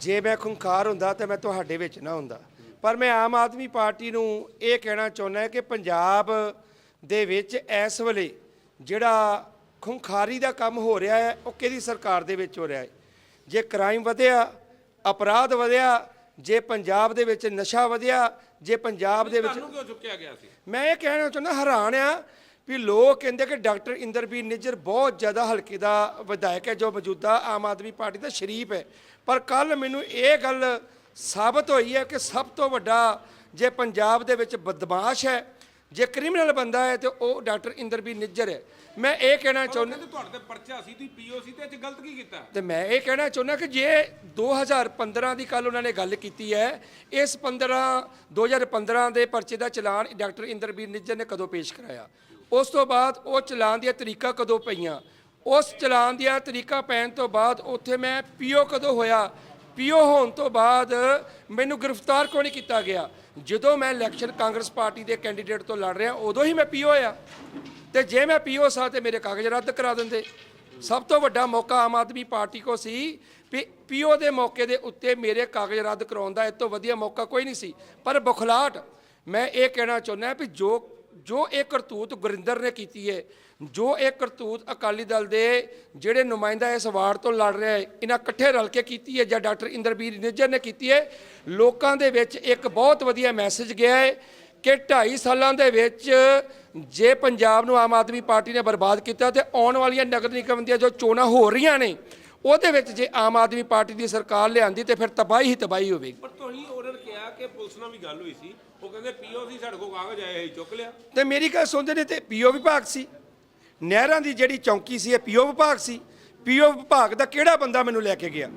ਜੇ ਮੈਂ ਖੁੰਖਾਰ ਹੁੰਦਾ ਤਾਂ ਮੈਂ ਤੁਹਾਡੇ ਵਿੱਚ ਨਾ ਹੁੰਦਾ। ਪਰ ਮੈਂ ਆਮ ਆਦਮੀ ਪਾਰਟੀ ਨੂੰ ਇਹ ਕਹਿਣਾ ਚਾਹੁੰਦਾ ਕਿ ਪੰਜਾਬ ਦੇ ਵਿੱਚ ਇਸ ਵੇਲੇ ਜਿਹੜਾ ਖੁੰਖਾਰੀ ਦਾ ਕੰਮ ਹੋ ਰਿਹਾ ਹੈ ਉਹ ਕਿਹਦੀ ਸਰਕਾਰ ਦੇ ਵਿੱਚ ਹੋ ਰਿਹਾ ਹੈ? ਜੇ ਕ੍ਰਾਈਮ ਵਧਿਆ ਅਪਰਾਧ ਵਧਿਆ ਜੇ ਪੰਜਾਬ ਦੇ ਵਿੱਚ ਨਸ਼ਾ ਵਧਿਆ ਜੇ ਪੰਜਾਬ ਦੇ ਵਿੱਚ ਤੁਹਾਨੂੰ ਕਿਉਂ ਚੁੱਕਿਆ ਗਿਆ ਸੀ? ਮੈਂ ਇਹ ਕਹਿਣਾ ਚਾਹੁੰਦਾ ਹੈਰਾਨ ਆ ਵੀ ਲੋਕ ਕਹਿੰਦੇ ਕਿ ਡਾਕਟਰ ਇੰਦਰਬੀਰ ਨਿੱਜਰ ਬਹੁਤ ਜ਼ਿਆਦਾ ਹਲਕੇ ਦਾ ਵਿਧਾਇਕ ਹੈ ਜੋ ਮੌਜੂਦਾ ਆਮ ਆਦਮੀ ਪਾਰਟੀ ਦਾ ਸ਼ਰੀਫ ਹੈ। ਪਰ ਕੱਲ ਮੈਨੂੰ ਇਹ ਗੱਲ ਸਾਬਤ ਹੋਈ ਹੈ ਕਿ ਸਭ ਤੋਂ ਵੱਡਾ ਜੇ ਪੰਜਾਬ ਦੇ ਵਿੱਚ ਬਦਮਾਸ਼ ਹੈ ਜੇ ਕ੍ਰਿਮੀਨਲ ਬੰਦਾ ਹੈ ਤੇ ਉਹ ਡਾਕਟਰ ਇੰਦਰਬੀਰ ਨਿੱਜਰ ਹੈ। ਮੈਂ ਇਹ ਕਹਿਣਾ ਚਾਹੁੰਦਾ ਕਹਿੰਦੇ ਤੁਹਾਡੇ ਤੇ ਪਰਚਾ ਸੀ ਤੁਸੀਂ ਪੀਓਸੀ ਤੇ 'ਚ ਗਲਤ ਕੀ ਕੀਤਾ? ਤੇ ਮੈਂ ਇਹ ਕਹਿਣਾ ਚਾਹੁੰਦਾ ਕਿ ਜੇ 2015 ਦੀ ਕੱਲ ਉਹਨਾਂ ਨੇ ਗੱਲ ਕੀਤੀ ਹੈ ਇਸ 15 2015 ਦੇ ਪਰਚੇ ਦਾ ਚਲਾਨ ਡਾਕਟਰ ਇੰਦਰਬੀਰ ਨਿੱਜਰ ਨੇ ਕਦੋਂ ਪੇਸ਼ ਕਰਾਇਆ? ਉਸ ਤੋਂ ਬਾਅਦ ਉਹ ਚਲਾਨ ਦੀਆਂ ਤਰੀਕਾ ਕਦੋਂ ਪਈਆਂ? ਉਸ ਚਲਾਨ ਦੀਆਂ ਤਰੀਕਾ ਪੈਣ ਤੋਂ ਬਾਅਦ ਉੱਥੇ ਮੈਂ ਪੀਓ ਕਦੋਂ ਹੋਇਆ? ਪੀਓ ਹੋਣ ਤੋਂ ਬਾਅਦ ਮੈਨੂੰ ਗ੍ਰਿਫਤਾਰ ਕਿਉਂ ਨਹੀਂ ਕੀਤਾ ਗਿਆ? ਜਦੋਂ ਮੈਂ ਇਲੈਕਸ਼ਨ ਕਾਂਗਰਸ ਪਾਰਟੀ ਦੇ ਕੈਂਡੀਡੇਟ ਤੋਂ ਲੜ ਰਿਹਾ, ਉਦੋਂ ਹੀ ਮੈਂ ਪੀਓ ਹੋਇਆ। ਤੇ ਜੇ ਮੈਂ ਪੀਓ ਸਾਂ ਤੇ ਮੇਰੇ ਕਾਗਜ਼ ਰੱਦ ਕਰਾ ਦਿੰਦੇ। ਸਭ ਤੋਂ ਵੱਡਾ ਮੌਕਾ ਆਮ ਆਦਮੀ ਪਾਰਟੀ ਕੋ ਸੀ ਵੀ ਪੀਓ ਦੇ ਮੌਕੇ ਦੇ ਉੱਤੇ ਮੇਰੇ ਕਾਗਜ਼ ਰੱਦ ਕਰਾਉਣ ਦਾ। ਇਹ ਤੋਂ ਵਧੀਆ ਮੌਕਾ ਕੋਈ ਨਹੀਂ ਸੀ। ਪਰ ਬੁਖਲਾਟ ਮੈਂ ਇਹ ਕਹਿਣਾ ਚਾਹੁੰਦਾ ਵੀ ਜੋ ਜੋ ਇਹ ਕਰਤੂਤ ਗੁਰਿੰਦਰ ਨੇ ਕੀਤੀ ਹੈ, ਜੋ ਇਹ ਕਰਤੂਤ ਅਕਾਲੀ ਦਲ ਦੇ ਜਿਹੜੇ ਨੁਮਾਇੰਦਾ ਇਸ ਵਾਰਡ ਤੋਂ ਲੜ ਰਿਹਾ ਹੈ, ਇਹਨਾਂ ਇਕੱਠੇ ਰਲ ਕੇ ਕੀਤੀ ਹੈ ਜਾਂ ਡਾਕਟਰ ਇੰਦਰਬੀਰ ਨਿੱਜਰ ਨੇ ਕੀਤੀ ਹੈ, ਲੋਕਾਂ ਦੇ ਵਿੱਚ ਇੱਕ ਬਹੁਤ ਵਧੀਆ ਮੈਸੇਜ ਗਿਆ ਹੈ ਕਿ 2.5 ਸਾਲਾਂ ਦੇ ਵਿੱਚ ਜੇ ਪੰਜਾਬ ਨੂੰ ਆਮ ਆਦਮੀ ਪਾਰਟੀ ਨੇ ਬਰਬਾਦ ਕੀਤਾ ਤੇ ਆਉਣ ਵਾਲੀਆਂ ਨਗਰ ਨਿਗਮ ਦੀਆਂ ਜੋ ਚੋਣਾਂ ਹੋ ਰਹੀਆਂ ਨੇ ਉਹਦੇ ਵਿੱਚ ਜੇ ਆਮ ਆਦਮੀ ਪਾਰਟੀ ਦੀ ਸਰਕਾਰ ਲਿਆਂਦੀ ਤੇ ਫਿਰ ਤਬਾਹੀ ਹੀ ਤਬਾਹੀ ਹੋਵੇਗੀ। ਪਰ ਤੁਸੀਂ ਉਹਨਾਂ ਕਿਹਾ ਕਿ ਪੁਲਿਸ ਨਾਲ ਵੀ ਗੱਲ ਹੋਈ ਸੀ। ਉਹ ਕਹਿੰਦੇ ਪੀਓਸੀ ਸਾਡੇ ਕੋਲ ਕਾਗਜ਼ ਆਏ ਸੀ ਚੁੱਕ ਲਿਆ। ਤੇ ਮੇਰੀ ਗੱਲ ਸੁਣਦੇ ਨੇ ਤੇ ਪੀਓ ਵਿਭਾਗ ਸੀ। ਨਹਿਰਾਂ ਦੀ ਜਿਹੜੀ ਚੌਂਕੀ ਸੀ ਇਹ ਪੀਓ ਵਿਭਾਗ ਸੀ। ਪੀਓ ਵਿਭਾਗ ਦਾ ਕਿਹੜਾ ਬੰਦਾ ਮੈਨੂੰ ਲੈ ਕੇ ਗਿਆ?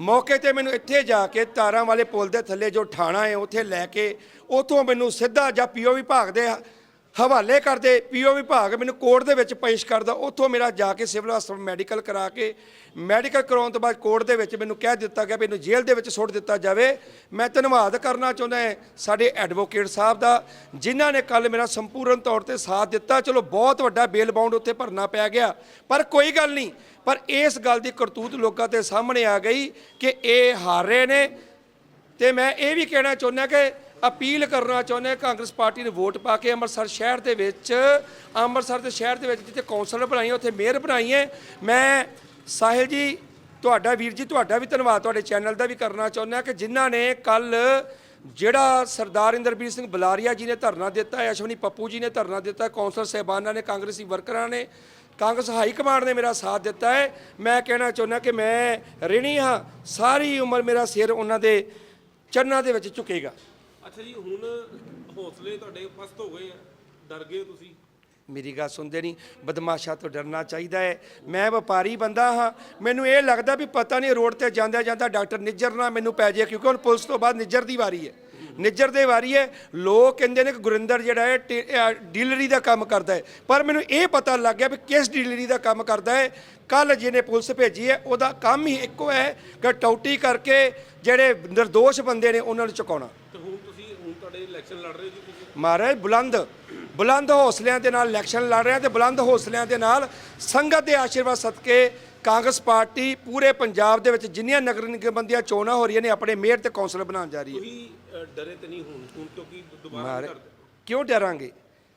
ਮੌਕੇ ਤੇ ਮੈਨੂੰ ਇੱਥੇ ਜਾ ਕੇ ਤਾਰਾਂ ਵਾਲੇ ਪੁਲ ਦੇ ਥੱਲੇ ਜੋ ਠਾਣਾ ਹੈ ਉੱਥੇ ਲੈ ਕੇ ਉਥੋਂ ਮੈਨੂੰ ਸਿੱਧਾ ਜਾਂ ਪੀਓ ਵਿਭਾਗ ਦੇ ਹਵਾਲੇ ਕਰਦੇ ਪੀਓ ਵਿਭਾਗ ਮੈਨੂੰ ਕੋਰਟ ਦੇ ਵਿੱਚ ਪੇਸ਼ ਕਰਦਾ, ਉੱਥੋਂ ਮੇਰਾ ਜਾ ਕੇ ਸਿਵਲ ਹਸਪਤਾਲ ਮੈਡੀਕਲ ਕਰਾ ਕੇ, ਮੈਡੀਕਲ ਕਰਾਉਣ ਤੋਂ ਬਾਅਦ ਕੋਰਟ ਦੇ ਵਿੱਚ ਮੈਨੂੰ ਕਹਿ ਦਿੱਤਾ ਗਿਆ ਵੀ ਇਹਨੂੰ ਜੇਲ੍ਹ ਦੇ ਵਿੱਚ ਸੁੱਟ ਦਿੱਤਾ ਜਾਵੇ। ਮੈਂ ਧੰਨਵਾਦ ਕਰਨਾ ਚਾਹੁੰਦਾ ਹਾਂ ਸਾਡੇ ਐਡਵੋਕੇਟ ਸਾਹਿਬ ਦਾ, ਜਿਨ੍ਹਾਂ ਨੇ ਕੱਲ ਮੇਰਾ ਸੰਪੂਰਨ ਤੌਰ ਤੇ ਸਾਥ ਦਿੱਤਾ। ਚਲੋ, ਬਹੁਤ ਵੱਡਾ ਬੇਲ ਬਾਉਂਡ ਉੱਥੇ ਭਰਨਾ ਪੈ ਗਿਆ, ਪਰ ਕੋਈ ਗੱਲ ਨਹੀਂ, ਪਰ ਇਸ ਗੱਲ ਦੀ ਕਰਤੂਤ ਲੋਕਾਂ ਦੇ ਸਾਹਮਣੇ ਆ ਗਈ ਕਿ ਇਹ ਹਾਰ ਰਹੇ ਨੇ। ਤੇ ਮੈਂ ਇਹ ਵੀ ਕਹਿਣਾ ਚਾਹੁੰਦਾ ਕਿ ਅਪੀਲ ਕਰਨਾ ਚਾਹੁੰਦਾ ਕਾਂਗਰਸ ਪਾਰਟੀ ਨੂੰ ਵੋਟ ਪਾ ਕੇ ਅੰਮ੍ਰਿਤਸਰ ਸ਼ਹਿਰ ਦੇ ਵਿੱਚ ਅੰਮ੍ਰਿਤਸਰ ਦੇ ਸ਼ਹਿਰ ਦੇ ਵਿੱਚ ਜਿੱਥੇ ਕੌਂਸਲਰ ਬਣਾਈ ਹੈ ਉੱਥੇ ਮੇਅਰ ਬਣਾਈ ਹੈ। ਮੈਂ ਸਾਹਿਲ ਜੀ ਤੁਹਾਡਾ ਵੀਰ ਜੀ ਤੁਹਾਡਾ ਵੀ ਧੰਨਵਾਦ ਤੁਹਾਡੇ ਚੈਨਲ ਦਾ ਵੀ ਕਰਨਾ ਚਾਹੁੰਦਾ ਕਿ ਜਿਨ੍ਹਾਂ ਨੇ ਕੱਲ ਜਿਹੜਾ ਸਰਦਾਰ ਇੰਦਰਬੀਰ ਸਿੰਘ ਬਲਾਰੀਆ ਜੀ ਨੇ ਧਰਨਾ ਦਿੱਤਾ ਹੈ ਅਸ਼ਵਨੀ ਪੱਪੂ ਜੀ ਨੇ ਧਰਨਾ ਦਿੱਤਾ ਹੈ, ਕੌਂਸਲਰ ਸਹਿਬਾਨਾਂ ਨੇ ਕਾਂਗਰਸੀ ਵਰਕਰਾਂ ਨੇ ਕਾਂਗਰਸ ਹਾਈ ਕਮਾਂਡ ਨੇ ਮੇਰਾ ਸਾਥ ਦਿੱਤਾ ਹੈ। ਮੈਂ ਕਹਿਣਾ ਚਾਹੁੰਦਾ ਕਿ ਮੈਂ ਰਿਣੀ ਹਾਂ ਸਾਰੀ ਉਮਰ ਮੇਰਾ ਸਿਰ ਉਹਨਾਂ ਦੇ ਚਰਨਾਂ ਦੇ ਵਿੱਚ ਝੁਕੇਗਾ। ਅੱਛਾ ਜੀ, ਹੁਣ ਹੌਸਲੇ ਤੁਹਾਡੇ ਪਸਤ ਹੋ ਗਏ ਆ। ਡਰ ਗਏ ਹੋ ਤੁਸੀਂ? ਮੇਰੀ ਗੱਲ ਸੁਣਦੇ ਨਹੀਂ। ਬਦਮਾਸ਼ਾ ਤੋਂ ਡਰਨਾ ਚਾਹੀਦਾ ਹੈ। ਮੈਂ ਵਪਾਰੀ ਬੰਦਾ ਹਾਂ। ਮੈਨੂੰ ਇਹ ਲੱਗਦਾ ਵੀ ਪਤਾ ਨਹੀਂ ਰੋਡ ਤੇ ਜਾਂਦਿਆਂ ਜਾਂਦਾ ਡਾਕਟਰ ਨਿੱਜਰ ਨਾ ਮੈਨੂੰ ਪੈ ਜਾਏ, ਕਿਉਂਕਿ ਹੁਣ ਪੁਲਿਸ ਤੋਂ ਬਾਅਦ ਨਿੱਜਰ ਦੀ ਵਾਰੀ ਹੈ। ਨਿੱਜਰ ਦੇ ਵਾਰੀ ਹੈ। ਲੋਕ ਕਹਿੰਦੇ ਨੇ ਕਿ ਗੁਰਿੰਦਰ ਜਿਹੜਾ ਹੈ, ਟੀ- ਅਹ ਡੀਲਰੀ ਦਾ ਕੰਮ ਕਰਦਾ ਹੈ। ਪਰ ਮੈਨੂੰ ਇਹ ਪਤਾ ਲੱਗ ਗਿਆ ਵੀ ਕਿਸ ਡੀਲਰੀ ਦਾ ਕੰਮ ਕਰਦਾ ਹੈ। ਕੱਲ ਜਿਹਨੇ ਪੁਲਿਸ ਭੇਜੀ ਹੈ, ਉਹਦਾ ਕੰਮ ਹੀ ਇੱਕੋ ਹੈ ਕਿ ਟੌਟੀ ਕਰਕੇ ਜਿਹੜੇ નિર્ਦੋਸ਼ ਬੰਦੇ ਨੇ, ਉਹਨਾਂ ਨੂੰ ਚੁਕਾਉਣਾ। ਤੁਹਾਡੇ ਇਲੈਕਸ਼ਨ ਲੜ ਰਹੇ ਹੋ ਜੀ ਤੁਸੀਂ? ਮਹਾਰਾਜ ਬੁਲੰਦ ਬੁਲੰਦ ਹੌਸਲਿਆਂ ਦੇ ਨਾਲ ਇਲੈਕਸ਼ਨ ਲੜ ਰਿਹਾ ਤੇ ਬੁਲੰਦ ਹੌਸਲਿਆਂ ਦੇ ਨਾਲ ਸੰਗਤ ਦੇ ਆਸ਼ੀਰਵਾਦ ਸਦਕੇ ਕਾਂਗਰਸ ਪਾਰਟੀ ਪੂਰੇ ਪੰਜਾਬ ਦੇ ਵਿੱਚ ਜਿੰਨੀਆਂ ਨਗਰ ਨਿਗਮ ਦੀਆਂ ਚੋਣਾਂ ਹੋ ਰਹੀਆਂ ਨੇ ਆਪਣੇ ਮੇਅਰ ਤੇ ਕੌਂਸਲਰ ਬਣਾਉਣ ਜਾ ਰਹੀ ਹੈ। ਤੁਸੀਂ ਅ, ਡਰੇ ਤੇ ਨਹੀਂ ਹੁਣ ਹੁਣ ਕਿਉਂਕਿ ਦੁਬਾਰਾ ਕਰਦੇ ਕਿਉਂ ਡਰਾਂਗੇ?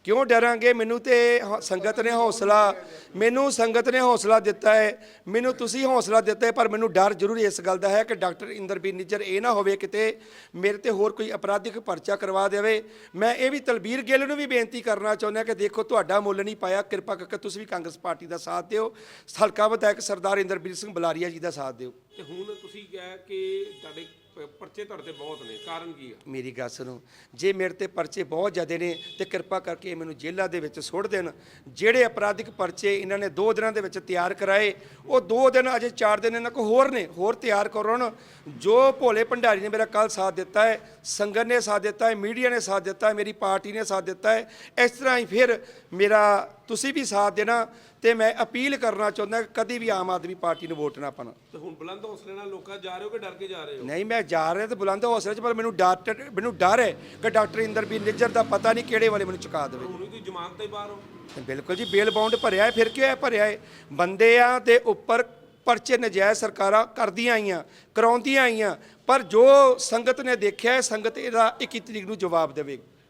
ਕਿਉਂ ਡਰਾਂਗੇ? ਮੈਨੂੰ ਤੇ ਹ- ਸੰਗਤ ਨੇ ਹੌਸਲਾ, ਮੈਨੂੰ ਸੰਗਤ ਨੇ ਹੌਸਲਾ ਦਿੱਤਾ ਹੈ। ਮੈਨੂੰ ਤੁਸੀਂ ਹੌਸਲਾ ਦਿੱਤਾ ਹੈ, ਪਰ ਮੈਨੂੰ ਡਰ ਜ਼ਰੂਰ ਇਸ ਗੱਲ ਦਾ ਹੈ ਕਿ ਡਾਕਟਰ ਇੰਦਰਬੀਰ ਨਿੱਜਰ ਇਹ ਨਾ ਹੋਵੇ ਕਿਤੇ ਮੇਰੇ ਤੇ ਹੋਰ ਕੋਈ ਅਪਰਾਧਿਕ ਪਰਚਾ ਕਰਵਾ ਦੇਵੇ। ਮੈਂ ਇਹ ਵੀ ਤਲਬੀਰ ਗਿੱਲ ਨੂੰ ਵੀ ਬੇਨਤੀ ਕਰਨਾ ਚਾਹੁੰਦਾ ਕਿ ਦੇਖੋ, ਤੁਹਾਡਾ ਮੁੱਲ ਨਹੀਂ ਪਾਇਆ। ਕਿਰਪਾ ਕਰਕੇ ਤੁਸੀਂ ਵੀ ਕਾਂਗਰਸ ਪਾਰਟੀ ਦਾ ਸਾਥ ਦਿਓ। ਹਲਕਾ ਵਿਧਾਇਕ ਸਰਦਾਰ ਇੰਦਰਬੀਰ ਸਿੰਘ ਬੁਲਾਰੀਆ ਜੀ ਦਾ ਸਾਥ ਦਿਓ। ਤੇ ਹੁਣ ਤੁਸੀਂ ਕਿਹਾ ਕਿ ਤੁਹਾਡੇ ਪ- ਪਰਚੇ ਤੁਹਾਡੇ ਤੇ ਬਹੁਤ ਨੇ, ਕਾਰਨ ਕੀ ਆ? ਮੇਰੀ ਗੱਲ ਸੁਣੋ, ਜੇ ਮੇਰੇ ਤੇ ਪਰਚੇ ਬਹੁਤ ਜ਼ਿਆਦੇ ਨੇ, ਤੇ ਕਿਰਪਾ ਕਰਕੇ ਇਹ ਮੈਨੂੰ ਜੇਲ੍ਹਾਂ ਦੇ ਵਿੱਚ ਸੁੱਟ ਦੇਣ। ਜਿਹੜੇ ਅਪਰਾਧਿਕ ਪਰਚੇ ਇਹਨਾਂ ਨੇ 2 ਦਿਨਾਂ ਦੇ ਵਿੱਚ ਤਿਆਰ ਕਰਾਏ, ਉਹ 2 ਦਿਨ, ਅਜੇ 4 ਦਿਨ ਇਹਨਾਂ ਕੋਲ ਹੋਰ ਨੇ, ਹੋਰ ਤਿਆਰ ਕਰਨ ਜੋ ਭੋਲੇ ਭੰਡਾਰੀ ਨੇ ਮੇਰਾ ਕੱਲ ਸਾਥ ਦਿੱਤਾ ਹੈ, ਸੰਗਤ ਨੇ ਸਾਥ ਦਿੱਤਾ ਹੈ, ਮੀਡੀਆ ਨੇ ਸਾਥ ਦਿੱਤਾ ਹੈ, ਮੇਰੀ ਪਾਰਟੀ ਨੇ ਸਾਥ ਦਿੱਤਾ ਹੈ, ਇਸ ਤਰ੍ਹਾਂ ਹੀ ਫਿਰ ਮੇਰਾ ਤੁਸੀਂ ਵੀ ਸਾਥ ਦੇਣਾ ਤੇ ਮੈਂ ਅਪੀਲ ਕਰਨਾ ਚਾਹੁੰਦਾ ਕਿ ਕਦੀ ਵੀ ਆਮ ਆਦਮੀ ਪਾਰਟੀ ਨੂੰ ਵੋਟ ਨਾ ਪਾਣਾ ਤੇ ਹੁਣ ਬੁਲੰਦ ਹੌਸਲੇ ਨਾਲ ਲੋਕਾਂ ਜਾ ਰਹੇ ਹੋ ਕਿ ਡਰ ਕੇ ਜਾ ਰਹੇ ਹੋ? ਨਹੀਂ ਮੈਂ ਜਾ ਰਿਹਾ ਤੇ ਬੁਲੰਦ ਹੌਸਲੇ ਚ ਪਰ ਮੈਨੂੰ ਡਰ ਮੈਨੂੰ ਡਰ ਹੈ ਕਿ ਡਾਕਟਰ ਇੰਦਰਬੀਰ ਨਿੱਜਰ ਦਾ ਪਤਾ ਨਹੀਂ ਕਿਹੜੇ ਵਾਲੇ ਮੈਨੂੰ ਚੁਕਾ ਦੇਵੇ। ਹੁਣ ਤੁਸੀਂ ਜ਼ਮਾਨਤ ਤੇ ਬਾਹਰ ਹੋ। ਤੇ ਬਿਲਕੁਲ ਜੀ ਬੇਲ ਬਾਉਂਡ ਭਰਿਆ ਹੈ ਫਿਰ ਕਿਉਂ ਹੈ ਭਰਿਆ ਹੈ? ਬੰਦਿਆਂ ਦੇ ਉੱਪਰ ਪਰਚੇ ਨਜਾਇਜ਼ ਸਰਕਾਰਾਂ ਕਰਦੀਆਂ ਆਈਆਂ ਕਰਾਉਂਦੀਆਂ ਆਈਆਂ ਪਰ ਜੋ ਸੰਗਤ ਨੇ ਦੇਖਿਆ ਹੈ, ਸੰਗਤ ਇਹਦਾ 21 ਤਰੀਕ ਨੂੰ ਜਵਾਬ ਦੇਵੇਗੀ।